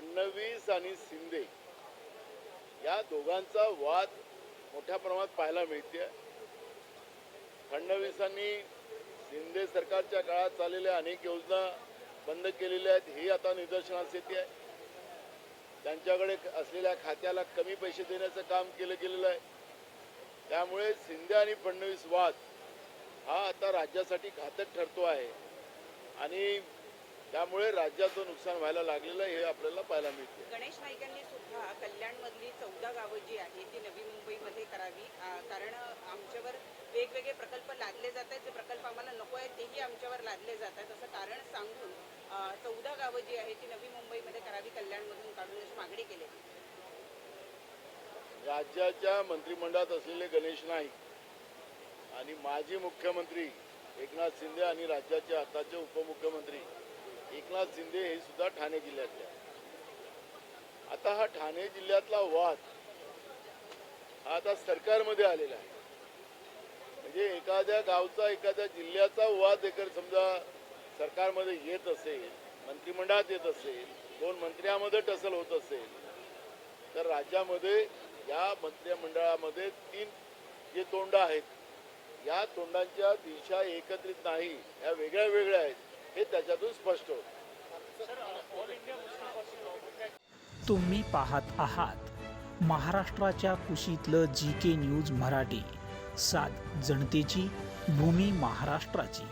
फडणवीस आणि शिंदे या दोघांचा वाद मोठ्या प्रमाणात पाहायला मिळते फडणवीसांनी शिंदे सरकारच्या काळात चाललेल्या अनेक योजना बंद केलेल्या आहेत हे आता निदर्शनास येते आहे. त्यांच्याकडे असलेल्या खात्याला कमी पैसे देण्याचं काम केलं गेलेलं आहे. त्यामुळे शिंदे आणि फडणवीस वाद हा आता राज्यासाठी घातक ठरतो आहे. आणि त्यामुळे राज्याचं नुकसान व्हायला लागलेलं आहे हे आपल्याला पाहायला मिळते गणेश नाईकांनी सुद्धा कल्याणमधली चौदा गावं जी आहेत ती नवी मुंबईमध्ये करावी. कारण आमच्यावर वेगवेगळे प्रकल्प लादले जात आहेत. जे प्रकल्प आम्हाला नको आहेत तेही आमच्यावर लादले जात आहेत. असं कारण सांगून चौदा गावं जी आहेत ती नवी मुंबईमध्ये करावी कल्याणमधून काढून अशी मागणी केली. राज्याच्या मंत्रिमंडळात असलेले गणेश नाईक आणि माजी मुख्यमंत्री एकनाथ शिंदे आणि राज्याचे आताचे उपमुख्यमंत्री एकनाथ शिंदे हे सुद्धा ठाणे जिल्ह्यातले आता हा ठाणे जिल्ह्यातला वाद हा आता सरकारमध्ये आलेला आहे. म्हणजे एखाद्या गावचा एखाद्या जिल्ह्याचा वाद जर समजा सरकारमध्ये येत असेल मंत्रिमंडळात येत असेल दोन मंत्र्यामध्ये टसल होत असेल तर राज्यामध्ये या मंत्रिमंडळामध्ये तीन जे तोंड आहेत या तोंडांच्या दिशा एकत्रित नाही या वेगळ्या वेगळ्या आहेत. हे त्याच्यातून स्पष्ट होतं. तुम्ही पाहत आहात महाराष्ट्राच्या कुशीतलं जी के न्यूज मराठी. सात जनतेची भूमी महाराष्ट्राची.